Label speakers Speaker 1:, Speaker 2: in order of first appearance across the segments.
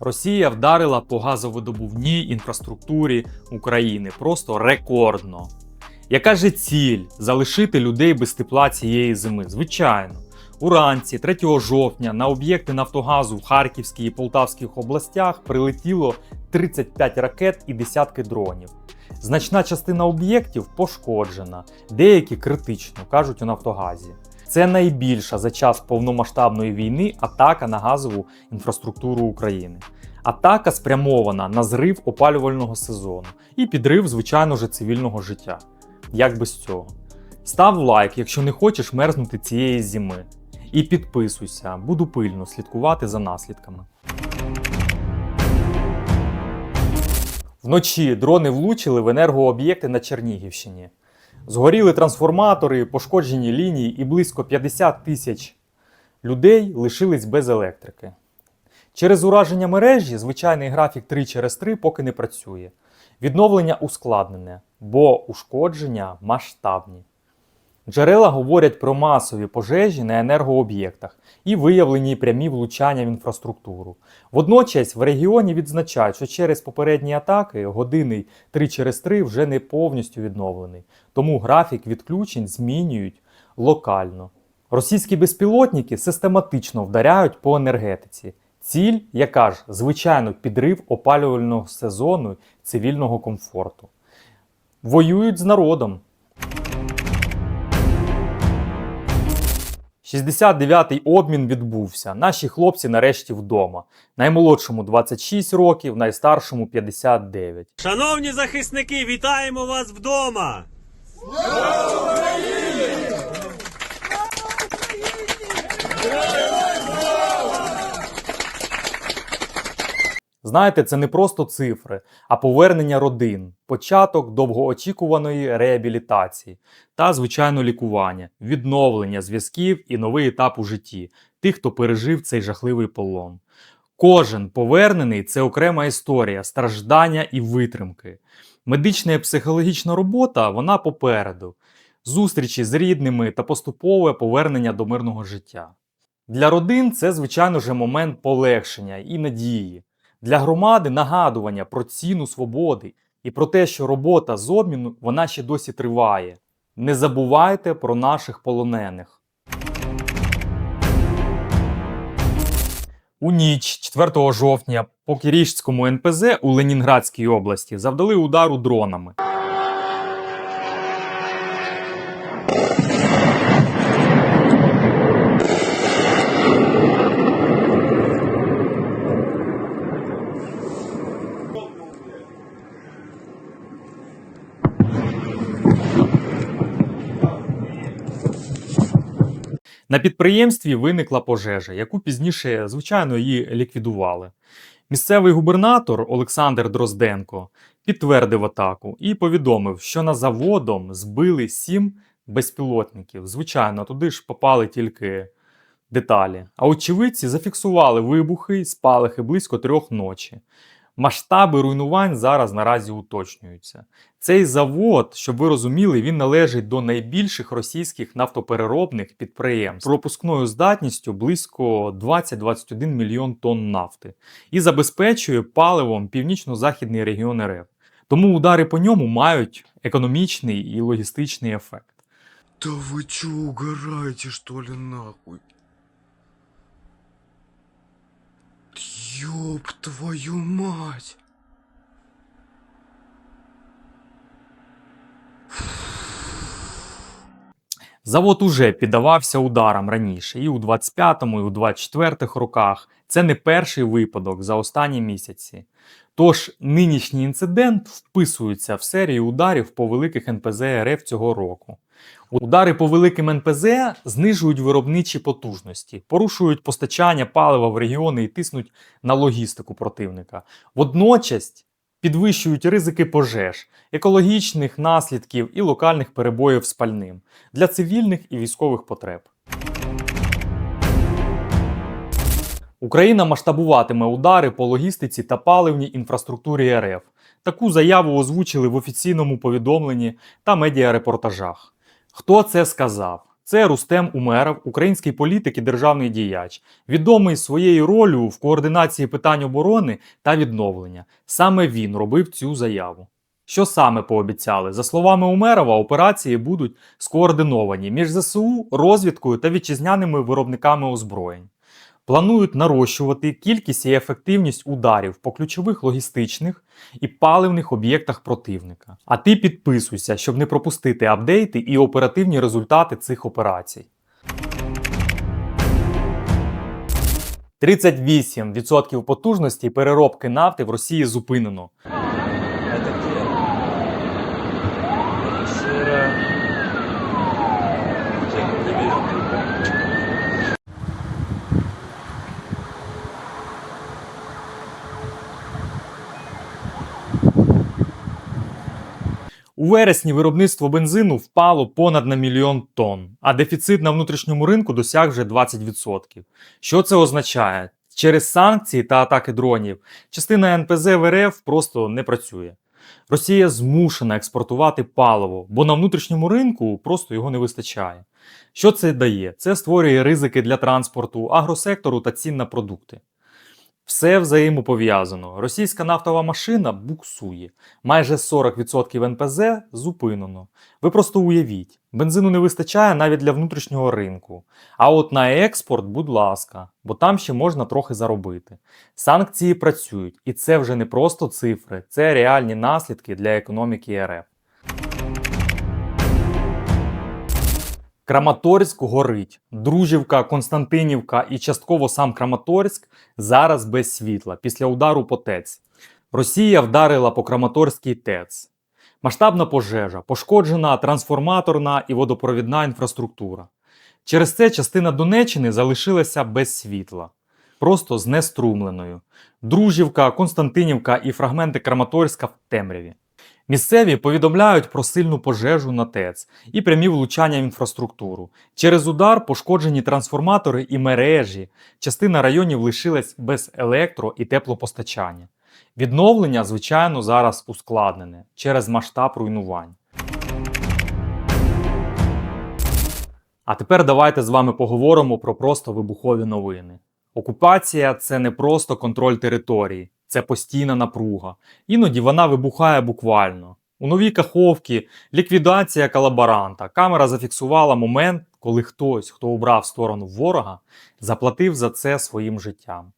Speaker 1: Росія вдарила по газовидобувній інфраструктурі України просто рекордно. Яка же ціль залишити людей без тепла цієї зими? Звичайно, уранці 3 жовтня на об'єкти Нафтогазу в Харківській і Полтавських областях прилетіло 35 ракет і десятки дронів. Значна частина об'єктів пошкоджена, деякі критично, кажуть у Нафтогазі. Це найбільша за час повномасштабної війни атака на газову інфраструктуру України. Атака спрямована на зрив опалювального сезону і підрив, звичайно ж, цивільного життя. Як без цього? Став лайк, якщо не хочеш мерзнути цієї зими. І підписуйся, буду пильно слідкувати за наслідками. Вночі дрони влучили в енергооб'єкти на Чернігівщині. Згоріли трансформатори, пошкоджені лінії і близько 50 тисяч людей лишились без електрики. Через ураження мережі звичайний графік 3 через 3 поки не працює. Відновлення ускладнене, бо ушкодження масштабні. Джерела говорять про масові пожежі на енергооб'єктах і виявлені прямі влучання в інфраструктуру. Водночас в регіоні відзначають, що через попередні атаки годинний 3 через 3 вже не повністю відновлений, тому графік відключень змінюють локально. Російські безпілотники систематично вдаряють по енергетиці. Ціль, яка ж, звичайно, підрив опалювального сезону цивільного комфорту. Воюють з народом. 69-й обмін відбувся. Наші хлопці нарешті вдома. Наймолодшому 26 років, найстаршому 59.
Speaker 2: Шановні захисники, вітаємо вас вдома!
Speaker 1: Знаєте, це не просто цифри, а повернення родин, початок довгоочікуваної реабілітації та, звичайно, лікування, відновлення зв'язків і новий етап у житті тих, хто пережив цей жахливий полон. Кожен повернений це окрема історія страждання і витримки. Медична і психологічна робота вона попереду, зустрічі з рідними та поступове повернення до мирного життя. Для родин це, звичайно ж, момент полегшення і надії. Для громади нагадування про ціну свободи і про те, що робота з обміну вона ще досі триває. Не забувайте про наших полонених. У ніч 4 жовтня по Кіріжському НПЗ у Ленінградській області завдали удару дронами. На підприємстві виникла пожежа, яку пізніше, звичайно, її ліквідували. Місцевий губернатор Олександр Дрозденко підтвердив атаку і повідомив, що на заводом збили сім безпілотників. Звичайно, туди ж попали тільки деталі. А очевидці зафіксували вибухи і спалахи близько трьох ночі. Масштаби руйнувань зараз наразі уточнюються. Цей завод, щоб ви розуміли, він належить до найбільших російських нафтопереробних підприємств пропускною здатністю близько 20-21 мільйон тонн нафти і забезпечує паливом північно-західний регіон РФ. Тому удари по ньому мають економічний і логістичний ефект.
Speaker 3: Да вы чё, угораете, что ли, нахуй? Ёб твою мать!
Speaker 1: Завод уже піддавався ударам раніше, і у 25-му, і у 24-х роках. Це не перший випадок за останні місяці. Тож нинішній інцидент вписується в серію ударів по великих НПЗ РФ цього року. Удари по великим НПЗ знижують виробничі потужності, порушують постачання палива в регіони і тиснуть на логістику противника. Водночас підвищують ризики пожеж, екологічних наслідків і локальних перебоїв з пальним для цивільних і військових потреб. Україна масштабуватиме удари по логістиці та паливній інфраструктурі РФ. Таку заяву озвучили в офіційному повідомленні та медіарепортажах. Хто це сказав? Це Рустем Умеров, український політик і державний діяч, відомий своєю ролью в координації питань оборони та відновлення. Саме він робив цю заяву. Що саме пообіцяли? За словами Умерова, операції будуть скоординовані між ЗСУ, розвідкою та вітчизняними виробниками озброєнь. Планують нарощувати кількість і ефективність ударів по ключових логістичних і паливних об'єктах противника. А ти підписуйся, щоб не пропустити апдейти і оперативні результати цих операцій. 38% потужності переробки нафти в Росії зупинено. У вересні виробництво бензину впало понад на мільйон тонн, а дефіцит на внутрішньому ринку досяг вже 20%. Що це означає? Через санкції та атаки дронів частина НПЗ в РФ просто не працює. Росія змушена експортувати паливо, бо на внутрішньому ринку просто його не вистачає. Що це дає? Це створює ризики для транспорту, агросектору та цін на продукти. Все взаємопов'язано. Російська нафтова машина буксує. Майже 40% НПЗ зупинено. Ви просто уявіть, бензину не вистачає навіть для внутрішнього ринку. А от на експорт, будь ласка, бо там ще можна трохи заробити. Санкції працюють, і це вже не просто цифри, це реальні наслідки для економіки РФ. Краматорськ горить. Дружівка, Константинівка і частково сам Краматорськ зараз без світла після удару по ТЕЦ. Росія вдарила по Краматорській ТЕЦ. Масштабна пожежа, пошкоджена трансформаторна і водопровідна інфраструктура. Через це частина Донеччини залишилася без світла, просто знеструмленою. Дружівка, Константинівка і фрагменти Краматорська в темряві. Місцеві повідомляють про сильну пожежу на ТЕЦ і прямі влучання в інфраструктуру. Через удар пошкоджені трансформатори і мережі. Частина районів лишилась без електро і теплопостачання. Відновлення, звичайно, зараз ускладнене через масштаб руйнувань. А тепер давайте з вами поговоримо про просто вибухові новини. Окупація це не просто контроль території, це постійна напруга. Іноді вона вибухає буквально. У новій каховці ліквідація колаборанта. Камера зафіксувала момент, коли хтось, хто обрав сторону ворога, заплатив за це своїм життям.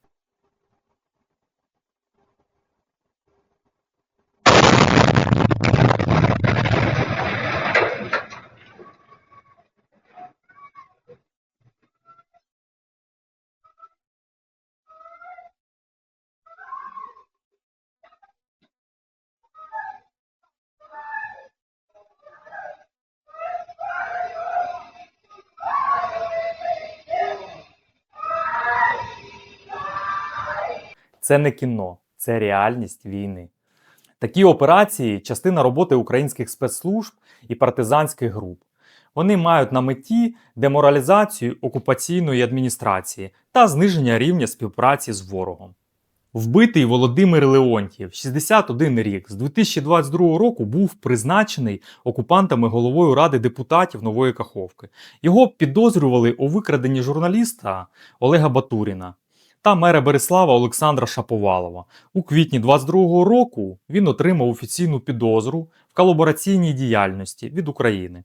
Speaker 1: Це не кіно, це реальність війни. Такі операції частина роботи українських спецслужб і партизанських груп. Вони мають на меті деморалізацію окупаційної адміністрації та зниження рівня співпраці з ворогом. Вбитий Володимир Леонтьєв, 61 рік, з 2022 року був призначений окупантами головою Ради депутатів Нової Каховки. Його підозрювали у викраденні журналіста Олега Батуріна та мера Береслава Олександра Шаповалова. У квітні 22-го року він отримав офіційну підозру в колабораційній діяльності від України.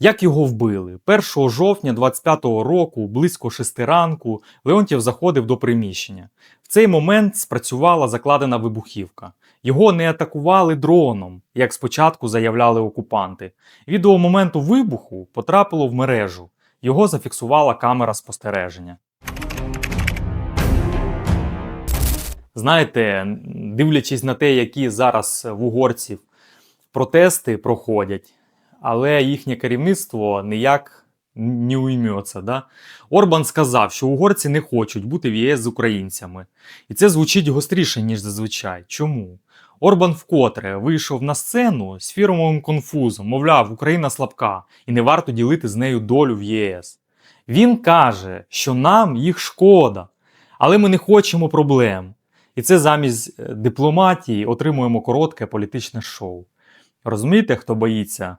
Speaker 1: Як його вбили? 1 жовтня 25-го року, близько 6 ранку, Леонтьєв заходив до приміщення. В цей момент спрацювала закладена вибухівка. Його не атакували дроном, як спочатку заявляли окупанти. Відео моменту вибуху потрапило в мережу. Його зафіксувала камера спостереження. Знаєте, дивлячись на те, які зараз в угорців протести проходять, але їхнє керівництво ніяк не уйметься. Да? Орбан сказав, що угорці не хочуть бути в ЄС з українцями. І це звучить гостріше, ніж зазвичай. Чому? Орбан вкотре вийшов на сцену з фірмовим конфузом, мовляв, Україна слабка і не варто ділити з нею долю в ЄС. Він каже, що нам їх шкода, але ми не хочемо проблем. І це замість е, дипломатії отримуємо коротке політичне шоу. Розумієте, хто боїться?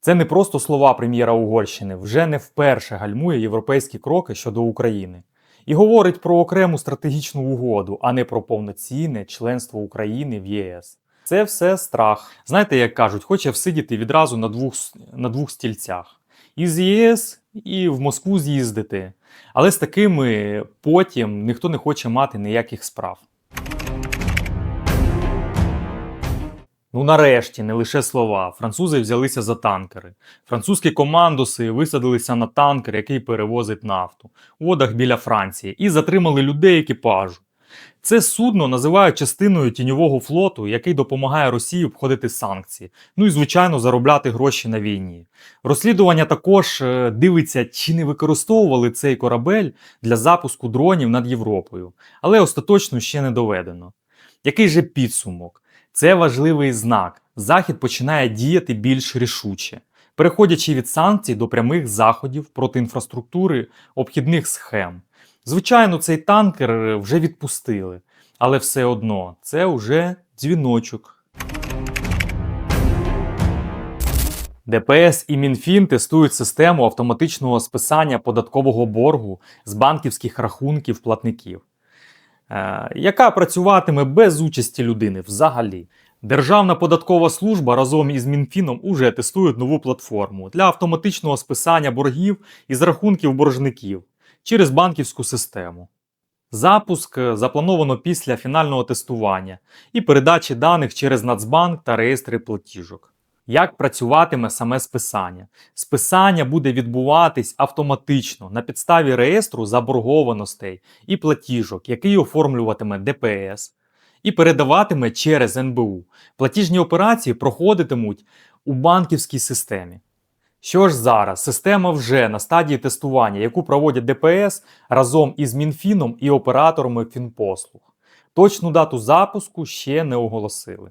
Speaker 1: Це не просто слова прем'єра Угорщини, вже не вперше гальмує європейські кроки щодо України. І говорить про окрему стратегічну угоду, а не про повноцінне членство України в ЄС. Це все страх. Знаєте, як кажуть, хоче всидіти відразу на двох, на двох стільцях. І з ЄС, і в Москву з'їздити. Але з такими потім ніхто не хоче мати ніяких справ. Ну нарешті, не лише слова. Французи взялися за танкери. Французькі командоси висадилися на танкер, який перевозить нафту у водах біля Франції, і затримали людей екіпажу. Це судно називають частиною тіньового флоту, який допомагає Росії обходити санкції. Ну і звичайно заробляти гроші на війні. Розслідування також е, дивиться, чи не використовували цей корабель для запуску дронів над Європою, але остаточно ще не доведено. Який же підсумок? Це важливий знак. Захід починає діяти більш рішуче, переходячи від санкцій до прямих заходів проти інфраструктури обхідних схем. Звичайно, цей танкер вже відпустили, але все одно це вже дзвіночок. ДПС і Мінфін тестують систему автоматичного списання податкового боргу з банківських рахунків платників, е, яка працюватиме без участі людини взагалі. Державна податкова служба разом із Мінфіном уже тестують нову платформу для автоматичного списання боргів із рахунків боржників через банківську систему. Запуск е, заплановано після фінального тестування і передачі даних через Нацбанк та реєстри платіжок. Як працюватиме саме списання? Списання буде відбуватись автоматично на підставі реєстру заборгованостей і платіжок, який оформлюватиме ДПС, і передаватиме через НБУ. Платіжні операції проходитимуть у банківській системі. Що ж зараз? Система вже на стадії тестування, яку проводять ДПС разом із Мінфіном і операторами Фінпослуг. Точну дату запуску ще не оголосили.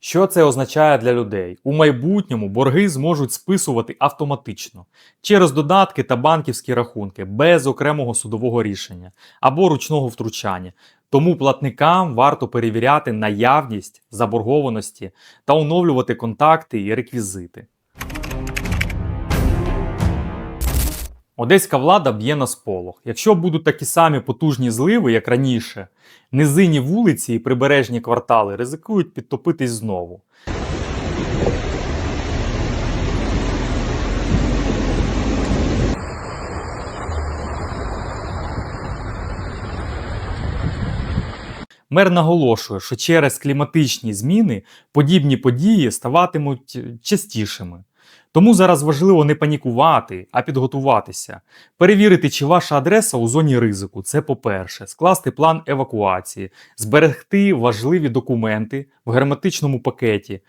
Speaker 1: Що це означає для людей? У майбутньому борги зможуть списувати автоматично через додатки та банківські рахунки без окремого судового рішення або ручного втручання. Тому платникам варто перевіряти наявність заборгованості та оновлювати контакти і реквізити. Одеська влада б'є на сполох. Якщо будуть такі самі потужні зливи, як раніше, низинні вулиці і прибережні квартали ризикують підтопитись знову. Мер наголошує, що через кліматичні зміни подібні події ставатимуть частішими. Тому зараз важливо не панікувати, а підготуватися. Перевірити, чи ваша адреса у зоні ризику. Це по-перше, скласти план евакуації, зберегти важливі документи в герметичному пакеті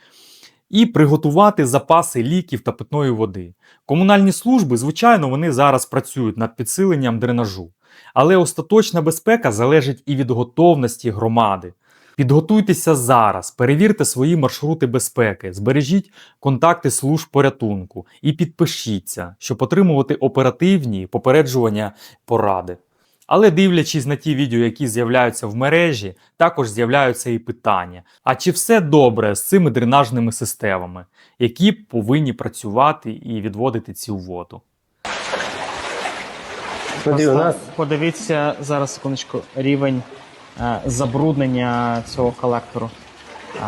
Speaker 1: і приготувати запаси ліків та питної води. Комунальні служби, звичайно, вони зараз працюють над підсиленням дренажу. Але остаточна безпека залежить і від готовності громади. Підготуйтеся зараз, перевірте свої маршрути безпеки, збережіть контакти служб порятунку і підпишіться, щоб отримувати оперативні попереджування поради. Але дивлячись на ті відео, які з'являються в мережі, також з'являються і питання: а чи все добре з цими дренажними системами, які повинні працювати і відводити цю воду?
Speaker 4: Подивіться зараз секундочку рівень забруднення цього колектору.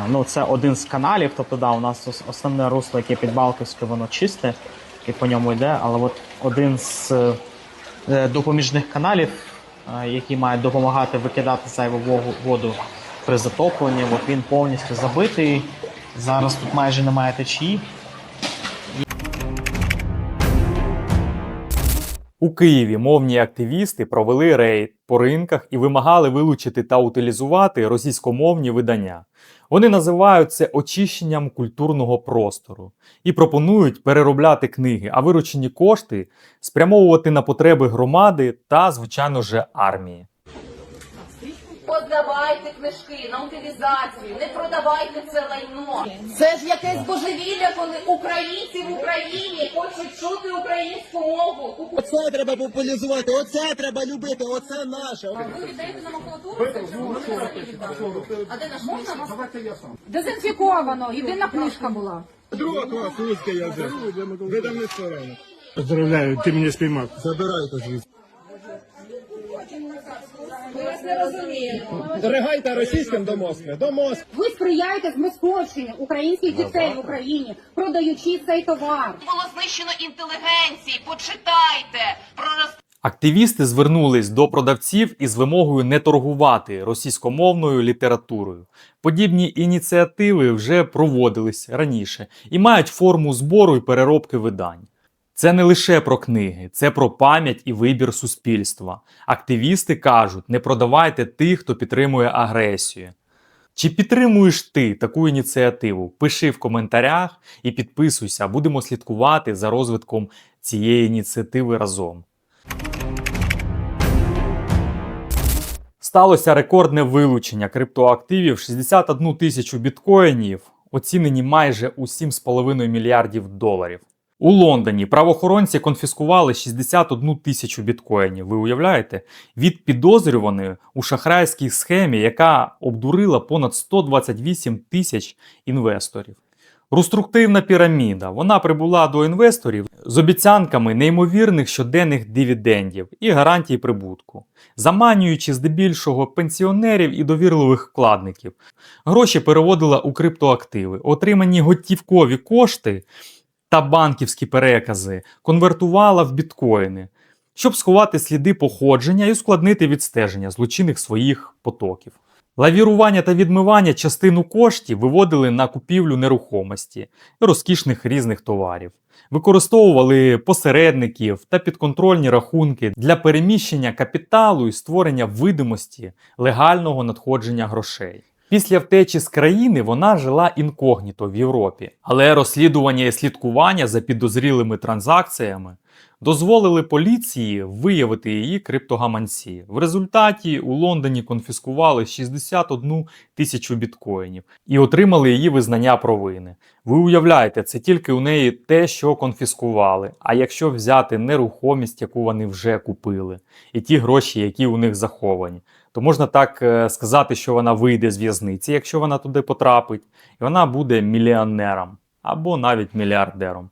Speaker 4: Ну, це один з каналів, тобто да, у нас основне русло, яке під Балтівською, воно чисте і по ньому йде, але от один з е, допоміжних каналів, е, який має допомагати викидати зайву воду при затопленні, от він повністю забитий. Зараз тут майже немає течії.
Speaker 1: У Києві мовні активісти провели рейд по ринках і вимагали вилучити та утилізувати російськомовні видання. Вони називають це очищенням культурного простору і пропонують переробляти книги, а виручені кошти спрямовувати на потреби громади та, звичайно же армії.
Speaker 5: Поздавайте книжки на утилізацію, не продавайте це лайно. Це ж якесь божевілля, коли українці в Україні хочуть чути українську мову.
Speaker 6: Оце треба популяризувати, оце треба любити, оце наше.
Speaker 5: Ви віддаєте на макулатуру? А де наш можна? Дезінфіковано, єдина книжка була.
Speaker 6: Друга клас, русський язик. Видавництво рано.
Speaker 7: Поздравляю, ти мене спіймав.
Speaker 6: Забирайте звідси.
Speaker 5: Не розуміємо.
Speaker 6: Дорогайте російським до Москви, до Москви.
Speaker 8: Ви сприяєте змосковщині українських дітей в Україні, продаючи цей товар.
Speaker 5: Було знищено інтелігенції, почитайте про
Speaker 1: Активісти звернулись до продавців із вимогою не торгувати російськомовною літературою. Подібні ініціативи вже проводились раніше і мають форму збору і переробки видань. Це не лише про книги, це про пам'ять і вибір суспільства. Активісти кажуть, не продавайте тих, хто підтримує агресію. Чи підтримуєш ти таку ініціативу? Пиши в коментарях і підписуйся, будемо слідкувати за розвитком цієї ініціативи разом. Сталося рекордне вилучення криптоактивів 61 тисячу біткоїнів, оцінені майже у 7,5 мільярдів доларів. У Лондоні правоохоронці конфіскували 61 тисячу біткоїнів. Ви уявляєте? Від підозрюваної у шахрайській схемі, яка обдурила понад 128 тисяч інвесторів. Руструктивна піраміда. Вона прибула до інвесторів з обіцянками неймовірних щоденних дивідендів і гарантій прибутку, заманюючи здебільшого пенсіонерів і довірливих вкладників. Гроші переводила у криптоактиви, отримані готівкові кошти та банківські перекази конвертувала в біткоїни, щоб сховати сліди походження і ускладнити відстеження злочинних своїх потоків. Лавірування та відмивання частину коштів виводили на купівлю нерухомості розкішних різних товарів. Використовували посередників та підконтрольні рахунки для переміщення капіталу і створення видимості легального надходження грошей. Після втечі з країни вона жила інкогніто в Європі, але розслідування і слідкування за підозрілими транзакціями дозволили поліції виявити її криптогаманці. В результаті у Лондоні конфіскували 61 тисячу біткоїнів і отримали її визнання провини. Ви уявляєте, це тільки у неї те, що конфіскували. А якщо взяти нерухомість, яку вони вже купили, і ті гроші, які у них заховані, то можна так е, сказати, що вона вийде з в'язниці, якщо вона туди потрапить, і вона буде мільйонером або навіть мільярдером.